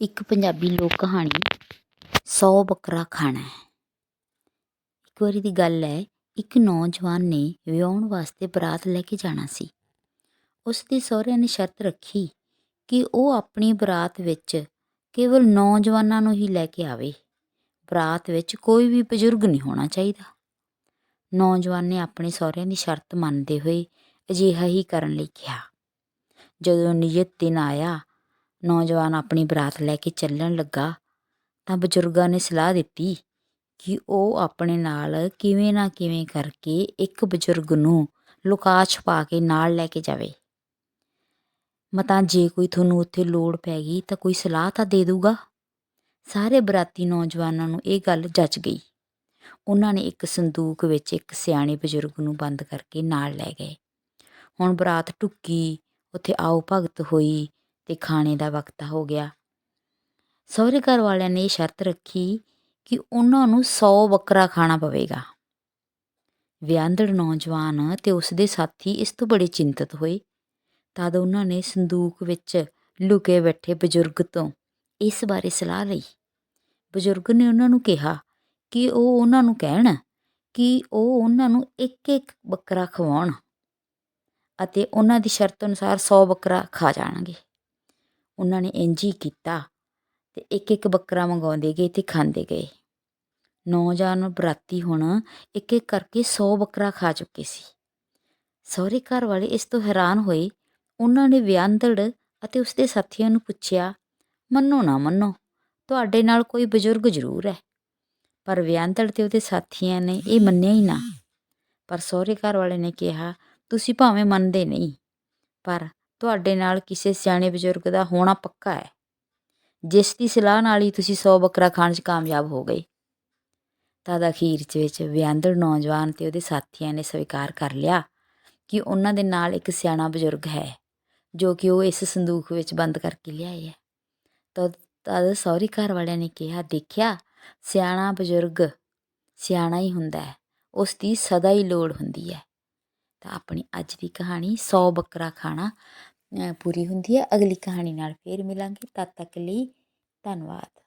ਇੱਕ ਪੰਜਾਬੀ ਲੋਕ ਕਹਾਣੀ, ਸੌ ਬੱਕਰਾ ਖਾਣਾ ਹੈ। ਇੱਕ ਵਾਰੀ ਦੀ ਗੱਲ ਹੈ, ਇੱਕ ਨੌਜਵਾਨ ਨੇ ਵਿਆਹੁਣ ਵਾਸਤੇ ਬਰਾਤ ਲੈ ਕੇ ਜਾਣਾ ਸੀ। ਉਸ ਦੇ ਸਹੁਰਿਆਂ ਨੇ ਸ਼ਰਤ ਰੱਖੀ ਕਿ ਉਹ ਆਪਣੀ ਬਰਾਤ ਵਿੱਚ ਕੇਵਲ ਨੌਜਵਾਨਾਂ ਨੂੰ ਹੀ ਲੈ ਕੇ ਆਵੇ। ਬਰਾਤ ਵਿੱਚ ਕੋਈ ਵੀ ਬਜ਼ੁਰਗ ਨਹੀਂ ਹੋਣਾ ਚਾਹੀਦਾ। ਨੌਜਵਾਨ ਨੇ ਆਪਣੇ ਸਹੁਰਿਆਂ ਦੀ ਸ਼ਰਤ ਮੰਨਦੇ ਹੋਏ ਅਜਿਹਾ ਹੀ ਕਰਨ ਲਈ ਕਿਹਾ। ਜਦੋਂ ਨਿਯਤ ਦਿਨ ਆਇਆ ਨੌਜਵਾਨ ਆਪਣੀ ਬਰਾਤ ਲੈ ਕੇ ਚੱਲਣ ਲੱਗਾ ਤਾਂ ਬਜ਼ੁਰਗਾਂ ਨੇ ਸਲਾਹ ਦਿੱਤੀ ਕਿ ਉਹ ਆਪਣੇ ਨਾਲ ਕਿਵੇਂ ਨਾ ਕਿਵੇਂ ਕਰਕੇ ਇੱਕ ਬਜ਼ੁਰਗ ਨੂੰ ਲੁਕਾ ਛੁਪਾ ਕੇ ਨਾਲ ਲੈ ਕੇ ਜਾਵੇ। ਮਤਾਂ ਜੇ ਕੋਈ ਤੁਹਾਨੂੰ ਉੱਥੇ ਲੋੜ ਪੈ ਗਈ ਤਾਂ ਕੋਈ ਸਲਾਹ ਤਾਂ ਦੇ ਦੂਗਾ ਸਾਰੇ ਬਰਾਤੀ ਨੌਜਵਾਨਾਂ ਨੂੰ ਇਹ ਗੱਲ ਜੱਚ ਗਈ। ਉਹਨਾਂ ਨੇ ਇੱਕ ਸੰਦੂਕ ਵਿੱਚ ਇੱਕ ਸਿਆਣੇ ਬਜ਼ੁਰਗ ਨੂੰ ਬੰਦ ਕਰਕੇ ਨਾਲ ਲੈ ਗਏ। ਹੁਣ ਬਰਾਤ ਟੁੱਕੀ ਉੱਥੇ ਆਓ ਭਗਤ ਹੋਈ ਤੇ ਖਾਣੇ ਦਾ ਵਕਤ ਹੋ ਗਿਆ। ਸਹੁਰੇ ਘਰ ਵਾਲਿਆਂ ਨੇ ਇਹ ਸ਼ਰਤ ਰੱਖੀ ਕਿ ਉਹਨਾਂ ਨੂੰ 100 ਬੱਕਰਾ ਖਾਣਾ ਪਵੇਗਾ। ਵਿਆਹੰਦੜ ਨੌਜਵਾਨ ਤੇ ਉਸਦੇ ਸਾਥੀ ਇਸ ਤੋਂ ਬੜੇ ਚਿੰਤਤ ਹੋਏ। ਤਦ ਉਹਨਾਂ ਨੇ ਸੰਦੂਕ ਵਿੱਚ ਲੁਕੇ ਬੈਠੇ ਬਜ਼ੁਰਗ ਤੋਂ ਇਸ ਬਾਰੇ ਸਲਾਹ ਲਈ। ਬਜ਼ੁਰਗ ਨੇ ਉਹਨਾਂ ਨੂੰ ਕਿਹਾ ਕਿ ਉਹ ਉਹਨਾਂ ਨੂੰ ਕਹਿਣ ਕਿ ਉਹ ਉਹਨਾਂ ਨੂੰ ਇੱਕ ਇੱਕ ਬੱਕਰਾ ਖਵਾਉਣ ਅਤੇ ਉਹਨਾਂ ਦੀ ਸ਼ਰਤ ਅਨੁਸਾਰ 100 ਬੱਕਰਾ ਖਾ ਜਾਣਗੇ। ਉਹਨਾਂ ਨੇ ਇੰਝ ਹੀ ਕੀਤਾ ਅਤੇ ਇੱਕ ਇੱਕ ਬੱਕਰਾ ਮੰਗਵਾਉਂਦੇ ਗਏ ਅਤੇ ਖਾਂਦੇ ਗਏ। ਨੌਜਵਾਨ ਬਰਾਤੀ ਹੁਣ ਇੱਕ ਇੱਕ ਕਰਕੇ ਸੌ ਬੱਕਰਾ ਖਾ ਚੁੱਕੇ ਸੀ। ਸਹੁਰੇ ਘਰ ਵਾਲੇ ਇਸ ਤੋਂ ਹੈਰਾਨ ਹੋਏ। ਉਹਨਾਂ ਨੇ ਵਿਆਹੰਦੜ ਅਤੇ ਉਸਦੇ ਸਾਥੀਆਂ ਨੂੰ ਪੁੱਛਿਆ, ਮੰਨੋ ਨਾ ਮੰਨੋ, ਤੁਹਾਡੇ ਨਾਲ ਕੋਈ ਬਜ਼ੁਰਗ ਜ਼ਰੂਰ ਹੈ। ਪਰ ਵਿਆਹੰਦੜ ਤੇ ਉਹਦੇ ਸਾਥੀਆਂ ਨੇ ਇਹ ਮੰਨਿਆ ਹੀ ਨਾ। ਪਰ ਸਹੁਰੇ ਘਰ ਵਾਲੇ ਨੇ ਕਿਹਾ, ਤੁਸੀਂ ਭਾਵੇਂ ਮੰਨਦੇ ਨਹੀਂ, ਪਰ ਤੁਹਾਡੇ ਨਾਲ ਕਿਸੇ ਸਿਆਣੇ ਬਜ਼ੁਰਗ ਦਾ ਹੋਣਾ ਪੱਕਾ ਹੈ। ਜਿਸ ਦੀ ਸਲਾਹ ਨਾਲ ਹੀ ਤੁਸੀਂ 100 ਬੱਕਰਾ ਖਾਣ 'ਚ ਕਾਮਯਾਬ ਹੋ ਗਏ। ਤਦ ਅਖੀਰ 'ਚ ਵਿੱਚ ਵਿਆਹੰਦੜ ਨੌਜਵਾਨ ਤੇ ਉਹਦੇ ਸਾਥੀਆਂ ਨੇ ਸਵੀਕਾਰ ਕਰ ਲਿਆ ਕਿ ਉਹਨਾਂ ਦੇ ਨਾਲ ਇੱਕ ਸਿਆਣਾ ਬਜ਼ੁਰਗ ਹੈ, ਜੋ ਕਿ ਉਹ ਇਸ ਸੰਦੂਕ ਵਿੱਚ ਬੰਦ ਕਰਕੇ ਲਿਆਏ ਹੈ। ਤਦ ਤਦ ਸਹੁਰੀ ਘਰ ਵਾਲਿਆਂ ਨੇ ਕਿਹਾ, ਦੇਖਿਆ, ਸਿਆਣਾ ਬਜ਼ੁਰਗ ਸਿਆਣਾ ਹੀ ਹੁੰਦਾ ਹੈ। ਉਸ ਦੀ ਸਦਾ ਹੀ ਲੋੜ ਹੁੰਦੀ ਹੈ। ਤਾਂ ਆਪਣੀ ਅੱਜ ਦੀ ਕਹਾਣੀ 100 ਬੱਕਰਾ ਖਾਣਾ ਪੂਰੀ ਹੁੰਦੀ ਹੈ। ਅਗਲੀ ਕਹਾਣੀ ਨਾਲ ਫੇਰ ਮਿਲਾਂਗੇ। ਤਦ ਤੱਕ ਲਈ ਧੰਨਵਾਦ।